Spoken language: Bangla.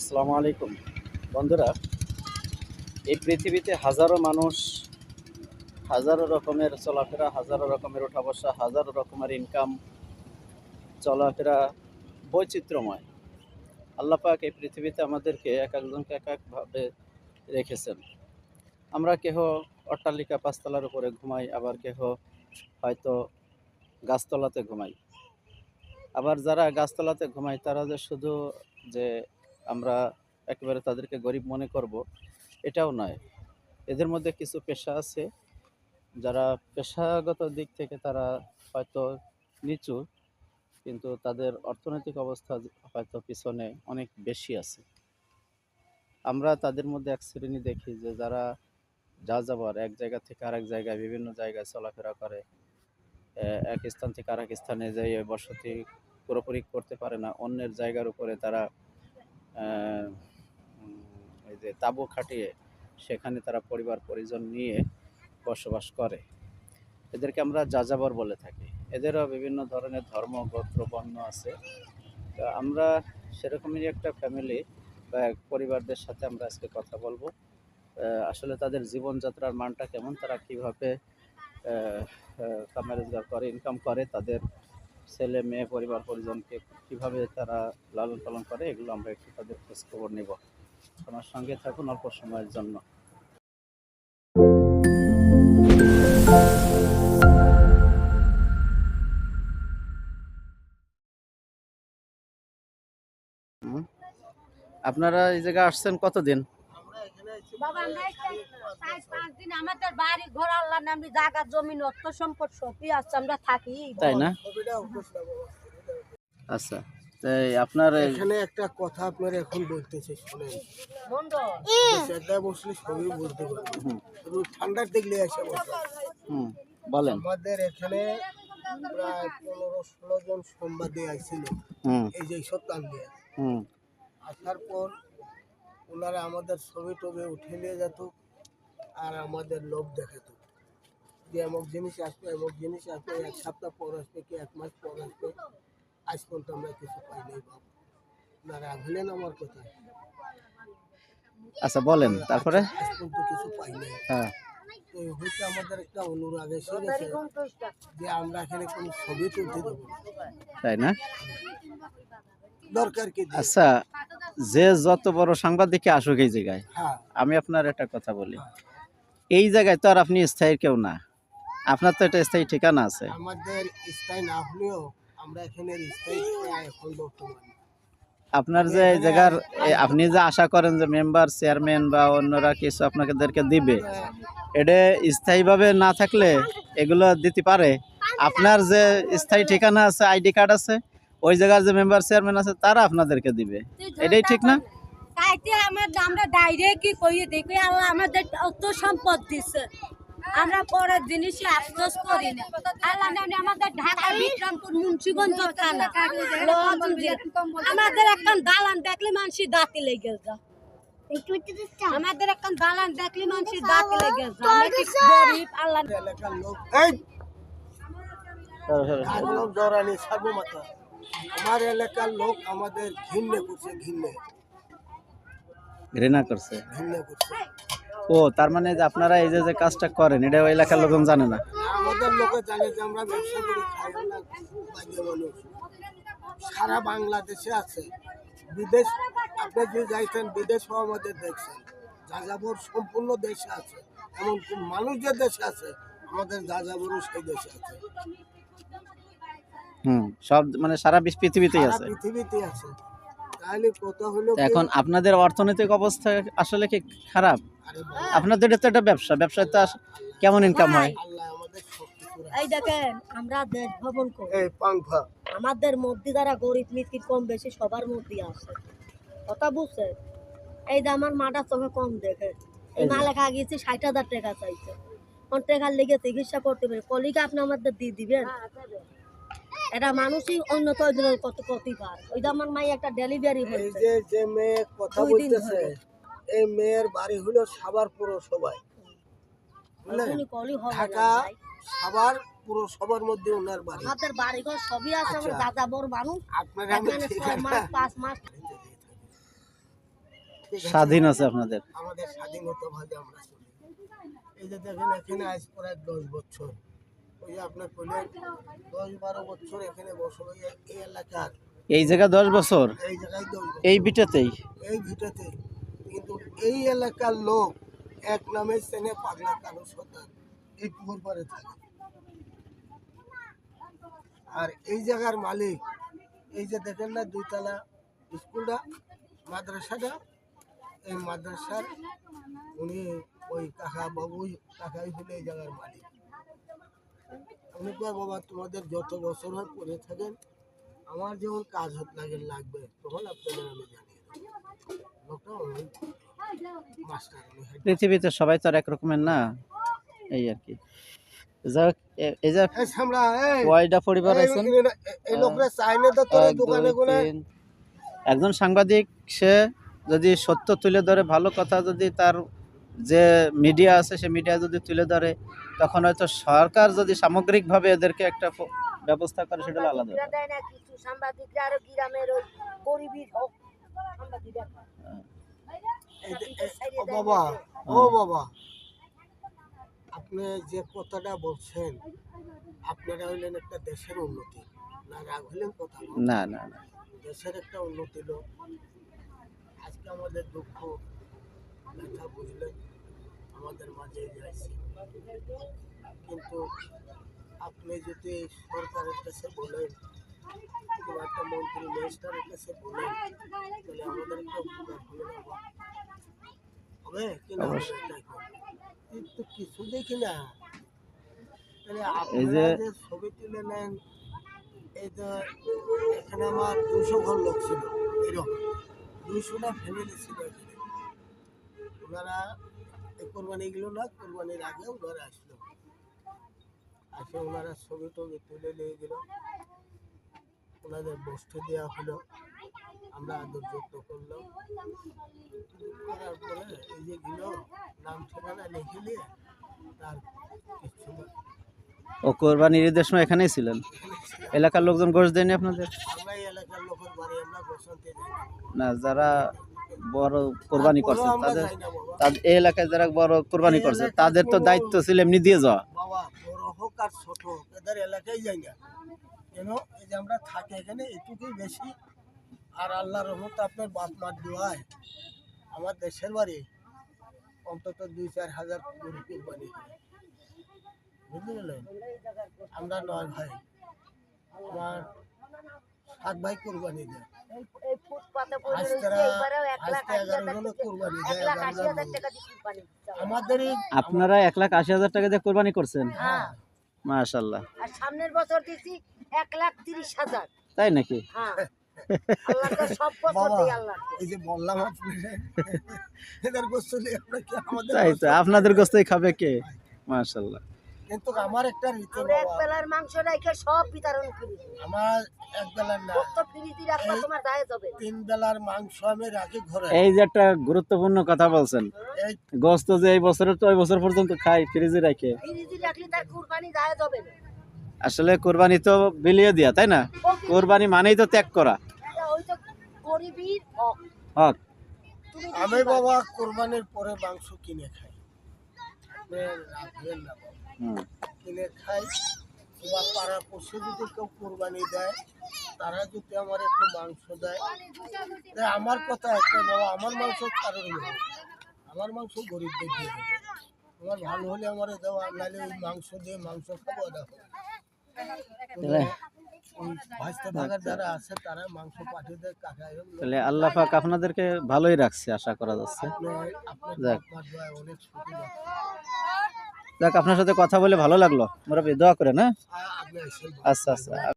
আসসালামু আলাইকুম। বন্ধুরা, এই পৃথিবীতে হাজারো মানুষ হাজারো রকমের চলাফেরা, হাজারো রকমের ওঠা বসা, হাজারো রকমের ইনকাম চলাফেরা বৈচিত্র্যময়। আল্লাহ পাক এই পৃথিবীতে আমাদেরকে এক একজনকে এক একভাবে রেখেছেন। আমরা কেহ অট্টালিকা পাঁচতলার উপরে ঘুমাই, আবার কেহ হয়তো গাছতলাতে ঘুমাই। আবার যারা গাছতলাতে ঘুমায়, তারা যে শুধু যে আমরা একেবারে তাদেরকে গরিব মনে করব, এটাও নয়। এদের মধ্যে কিছু পেশা আছে, যারা পেশাগত দিক থেকে তারা হয়তো নিচু, কিন্তু তাদের অর্থনৈতিক অবস্থা হয়তো পিছনে অনেক বেশি আছে। আমরা তাদের মধ্যে এক শ্রেণি দেখি যে যারা যা যাবার এক জায়গা থেকে আরেক জায়গায়, বিভিন্ন জায়গায় চলাফেরা করে। এক স্থান থেকে আরেক স্থানে যেয়ে বসতি পুরোপুরি করতে পারে না, অন্যের জায়গার উপরে তারা এই যে তাঁবু খাটিয়ে সেখানে তারা পরিবার, পরিজন নিয়ে বসবাস করে। এদেরকে আমরা যাযাবর বলে থাকি। এদেরও বিভিন্ন ধরনের ধর্ম, গোত্র, বর্ণ আছে। তো আমরা সেরকমই একটা ফ্যামিলি বা পরিবারদের সাথে আমরা আজকে কথা বলব। আসলে তাদের জীবনযাত্রার মানটা কেমন, তারা কীভাবে কামে রোজগার করে ইনকাম করে, তাদের ছেলে মেয়ে পরিবার পরিজনকে কীভাবে তারা লালন পালন করে, এগুলো আমরা একটু তাদের খোঁজ খবর নেব। আমার সঙ্গে থাকুন অল্প সময়ের জন্য। আপনারা এই জায়গায় আসছেন কতদিন? বাবা আমরা চার পাঁচ দিন আমাদের বাড়ি ঘর আল্লাহ নামে জায়গা জমি অর্থ সম্পদ সবই আছে আমরা থাকি। তাই না? আচ্ছা তাই আপনার এখানে একটা কথা আপনার এখন বলতেছে শুনেন। বন্ধ। সেটা বসলে সবই বলতে পারবে। ঠান্ডার দেখলে হুম, বলেন। আমাদের এখানে প্রায় পনেরো ষোলো জন সোমবাদে আইছিল। হুম। এই যে সব দিয়ে। আসার পর ওনারা আমাদের ছবি টবি উঠে নিয়ে যেত আর আমাদের লোভ দেখাতো। যে এমক জিনিস আসবে এমক জিনিস আসবে এক সপ্তাহ পর আসবে কি এক মাস পর আসবে আজ পর্যন্ত আমরা কিছু পাই নাই বাবু ওনারা আঘলেন আমার কথা। আচ্ছা বলেন তারপরে? আজ পর্যন্ত কিছু পাই নাই। হ্যাঁ। তো হচ্ছে আমাদের একটা অনুরাগ এসে গেছে যে আমরা এখানে কোনো ছবি তুলতে দেবো তাই না? দরকার কি আচ্ছা যে যত বড় সাংবাদিক আসুক এই জায়গায় হ্যাঁ। আমি আপনার একটা কথা বলি। এই জায়গায় তো আর আপনি স্থায়ী কেউ না। আপনার তো একটা স্থায়ী ঠিকানা আছে। আমাদের স্থায়ী না হলেও আমরা এখানে স্থায়ী এখন বর্তমানে। আপনার যে এই জায়গার আপনি যে আশা করেন যে মেম্বার চেয়ারম্যান বা অন্যরা কিছু আপনাদেরকে দিবে এটা স্থায়ীভাবে না থাকলে এগুলো দিতে পারে। আপনার যে স্থায়ী ঠিকানা আছে আইডি কার্ড আছে ওই জায়গার যে মেম্বার চেয়ারম্যান আছে তারা আপনাদেরকে দিবে। এটাই ঠিক না? তাইতে আমরা আমরা ডাইরেক্ট কি কইয়ে দেখি আল্লাহ আমাদের অর্থ সম্পদ দিছে। আমরা পরের জিনিসে আফসোস করি না। আল্লাহ নামে আমাদের ঢাকা বিক্রমপুর মুন্সিগঞ্জ থানা। আমাদের এখন দালান দেখলে মানুষের দাঁতি লেগে যা আমাদের এখন দালান দেখলে মানুষের দাঁতি লেগে যা আমরা কি গরিব? আল্লাহ লোক জরানি সাবু মাথা। আমার এলাকার লোক আমাদের ঘিন্নে করছে ঘিন্নে ঘৃণা করছে? ঘিন্নে করছে। ও তার মানে যে আপনারা এই যে যে কাজটা করেন এটা ওই এলাকার লোকজন জানে না? আমাদের লোকে জানে যে আমরা ব্যবসা করি খাই না মানুষ। সারা বাংলাদেশে আছে। বিদেশ আপনি যে যাইছেন বিদেশও আমাদের দেখছেন। যাযাবর সম্পূর্ণ দেশে আছে। এমন কোন মানুষ যে দেশে আছে আমাদের যাযাবরও সেই দেশে আছে। সব মানে সারা পৃথিবীতেই আছে। পৃথিবীতে আছে। তাহলে কথা হলো এখন আপনাদের অর্থনৈতিক অবস্থা আসলে কি খারাপ? আপনাদের তো একটা ব্যবসা ব্যবসায় তো কেমন ইনকাম হয়। এই দেখেন আমরা দেশ ভ্রমণ করি। আমাদের মধ্যে যারা গরিব মিসকিন কম বেশি সবার মধ্যে আছে। কথা বুঝছে? এই যে আমার মাটা চোখে কম দেখে। এই মা লেখা গিয়েছে ষাট হাজার টাকা চাইছে। কোন টাকার লেগে চিকিৎসা করতে পারে? কলিকা আপনি আমাদের দিয়ে দিবেন? এটা মানুষই অন্য কয়জনের কত প্রতিকার ওই আমার মাই একটা ডেলিভারি এই হয়েছে যে যে মেয়ে কথা দিন বলতেছে এই মেয়ের বাড়ি হলো সাবার পুরসভায় বুঝলেন উনি কলি হবে ঢাকা। সাবার পুরসভার মধ্যে ওনার বাড়ি। আমাদের বাড়ি ঘর সবই আছে আমরা আচ্ছা। দাদা বড় মানুষ। আপনারা এখানে ছয় মাস পাঁচ মাস। স্বাধীন আছে আপনাদের। আমাদের স্বাধীনতা ভাবে আমরা চলি। এই যে দেখেন এখানে আজ প্রায় দশ বছর। ওই আপনার কইলেন দশ বারো বছর এখানে এই এলাকার। এই জায়গা দশ বছর? এই জায়গায় দশ এই বিটাতেই এই ভিটাতে। কিন্তু এই এলাকার লোক এক নামে চেনে পাগলা কালো সন্তান এই পুকুর পাড়ে থাকে। আর এই জায়গার মালিক এই যে দেখেন না দুইতলা স্কুলটা মাদ্রাসাটা এই মাদ্রাসার উনি ওই কাকা বাবু কাকাই হলে এই জায়গার মালিক। উনি কয় বাবা তোমাদের যত বছর হয় পড়ে থাকেন আমার যখন কাজ হতে লাগে লাগবে তখন আপনাদের আমি জানিয়ে লোকটা মাস্টার পৃথিবীতে সবাই তো আর এক রকমের না এই আর কি। যাই এই যে এই কয়টা পরিবার আছেন। এই- এই লোকরা চাইনে তো তোর এক, দুই, দোকানে কোনে একজন সাংবাদিক সে যদি সত্য তুলে ধরে ভালো কথা যদি তার যে মিডিয়া আছে সে মিডিয়া যদি তুলে ধরে তখন হয়তো সরকার যদি সামগ্রিকভাবে এদেরকে একটা ব্যবস্থা করে সেটা আলাদা বাবা ও বাবা আপনি যে কথাটা বলছেন আপনারা হইলেন একটা দেশের উন্নতি। না রাগ হইলেন কথা না। না না না। দেশের একটা উন্নতি লোক। আজকে আমাদের দুঃখ ব্যথা বুঝলেন। আমাদের মাঝে যাইছে কিন্তু আপনি যদি সরকারের কাছে বলেন কিংবা একটা মন্ত্রী মিনিস্টারের কাছে বলেন তাহলে আমাদের হবে? না কি না হবে? এটাই কর। কিন্তু কিছু দেখি না। তাহলে আপনারা যে- ছবি তুলে নেন এই যে এখানে আমার দুশো ঘর লোক ছিল এরকম। দুশোটা ফ্যামিলি ছিল এখানে। ওনারা কোরবানি গেল না কোরবানির আগে ওনারা আসলো। আসে ওনারা ছবি টবি তুলে নিয়ে গেল। ওনাদের বস্তু দেওয়া হলো। আমরা আদর যত্ন করলাম। করার পরে এই যে গেল নাম ঠিকানা লিখে নিয়ে তার কিচ্ছু না। ও কোরবানির ঈদের সময় এখানেই ছিলেন? এলাকার লোকজন গোশ দেয়নি আপনাদের? আমরা এলাকার লোকের বাড়ি আমরা না। না যারা বড় কোরবানি করছে। তাদের। তাদের এই এলাকায় যারা বড় কোরবানি করছে তাদের তো দায়িত্ব ছিল এমনি দিয়ে যাওয়া। বাবা বড় হোক আর ছোট হোক এদের এলাকায় যাই না। কেন? এই যে আমরা থাকি এখানে এটুকুই বেশি। আর আল্লাহ রহমত আপনার বাপ মার দোয়ায় আমার দেশের বাড়ি অন্তত দুই চার হাজার গরু কুরবানি বুঝতে পারলেন আমরা নয় ভাই। আমার ভাই কোরবানি দেয় আপনারা এক লাখ আশি হাজার টাকা দিয়ে কোরবানি করছেন? হ্যাঁ। মাশাল্লাহ আর সামনের বছর দিছি এক লাখ তিরিশ হাজার। তাই নাকি? হ্যাঁ। আল্লাহ তো সব বছর বাবা দেয় আল্লাহ এই যে বললাম আপনি এদের গোস্ত নিয়ে আমরা কি আমাদের তাই তো আপনাদের গোস্তই খাবে কে? মাশাল্লাহ কিন্তু আমার একটা রীতি আমরা এক বেলার মাংস রেখে সব বিতরণ করি। আমার এক বেলার না। তো ফ্রিজি রাখবা তোমার দায়ে যাবে তিন বেলার মাংস আমি রাখি ঘরে। এই যে একটা গুরুত্বপূর্ণ কথা বলছেন গোস্ত যে এই বছরের তো ওই বছর পর্যন্ত খাই ফ্রিজে রেখে। ফ্রিজি রাখলে তার কুরবানি দায়ে যাবে আসলে কোরবানি তো বিলিয়ে দিয়া তাই না? কোরবানি মানেই তো ত্যাগ করা। ওই তো গরিবীর হক। আমি বাবা কোরবানির পরে মাংস কিনে খাই। আপনি রাখবেন না। কিনে খাই বা পাড়া পশু যদি কেউ কোরবানি দেয় তারা যদি আমার একটু মাংস দেয় আমার কথা একটা বাবা আমার মাংস কারোর আমার মাংস গরিবদের দিয়ে দেবো আমার ভালো হলে আমার দেওয়া নাহলে ওই মাংস দিয়ে মাংস খাব দেখো তাহলে আল্লাহ পাক আপনাদেরকে ভালোই রাখছে আশা করা যাচ্ছে। দেখ আপনার যাক। যাক সাথে কথা বলে ভালো লাগল। মোরা দোয়া করেন হ্যাঁ? আচ্ছা আচ্ছা।